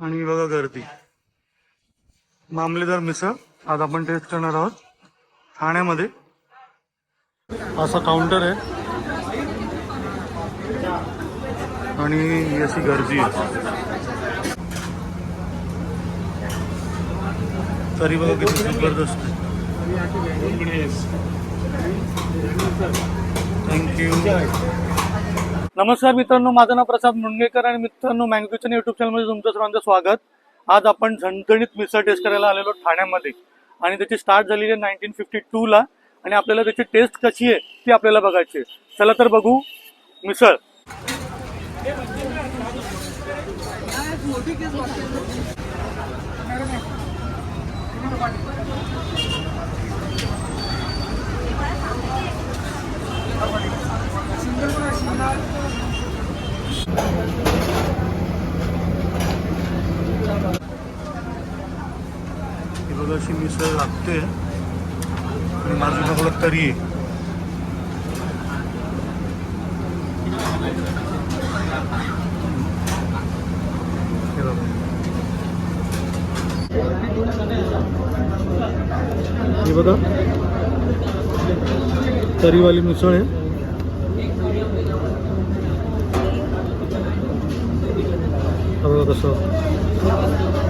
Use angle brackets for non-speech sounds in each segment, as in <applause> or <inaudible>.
आणि बघा गर्दी. मामलेदार मिसळ आज आपण टेस्ट करणार आहोत. ठाण्यामध्ये. असा काउंटर आहे. आणि अशी गर्दी आहे. तरी बघा किती जबरदस्त थँक्यू नमस्कार मित्रांनो माझं नाव प्रसाद मुंडगेकर आणि मित्रांनो मँगो किचन युट्यूब चॅनलमध्ये तुमचं सर्वांचं स्वागत. आज आपण झणझणीत मिसळ टेस्ट करायला आलेलो ठाण्यामध्ये. आणि त्याची स्टार्ट झालेली आहे नाईन्टीन फिफ्टी टूला आणि आपल्याला त्याची टेस्ट कशी आहे ती आपल्याला बघायची आहे. चला तर बघू मिसळ. मोठी अशी मिसळ लागते. आणि माझं बघलं तरी हे बघा. तरीवाली मिसळ आहे. कसं.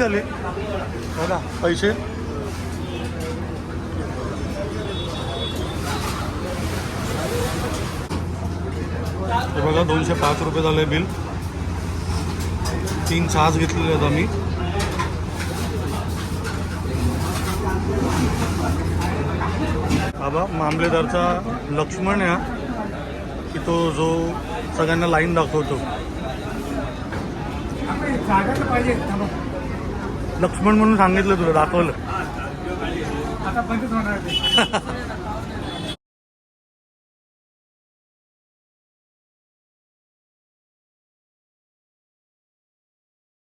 किती आले? बघा पैसे? हे बघा दोनशे पाच रुपये झाले बिल. तीन चहाच घेतलेले आहेत आम्ही. बाबा मामलेदारचा लक्ष्मण हा, की तो जो सगळ्यांना लाईन दाखवतो. पाहिजे. लक्ष्मण म्हणून सांगितलं तुला दाखवलं आता पंचवीस. <laughs>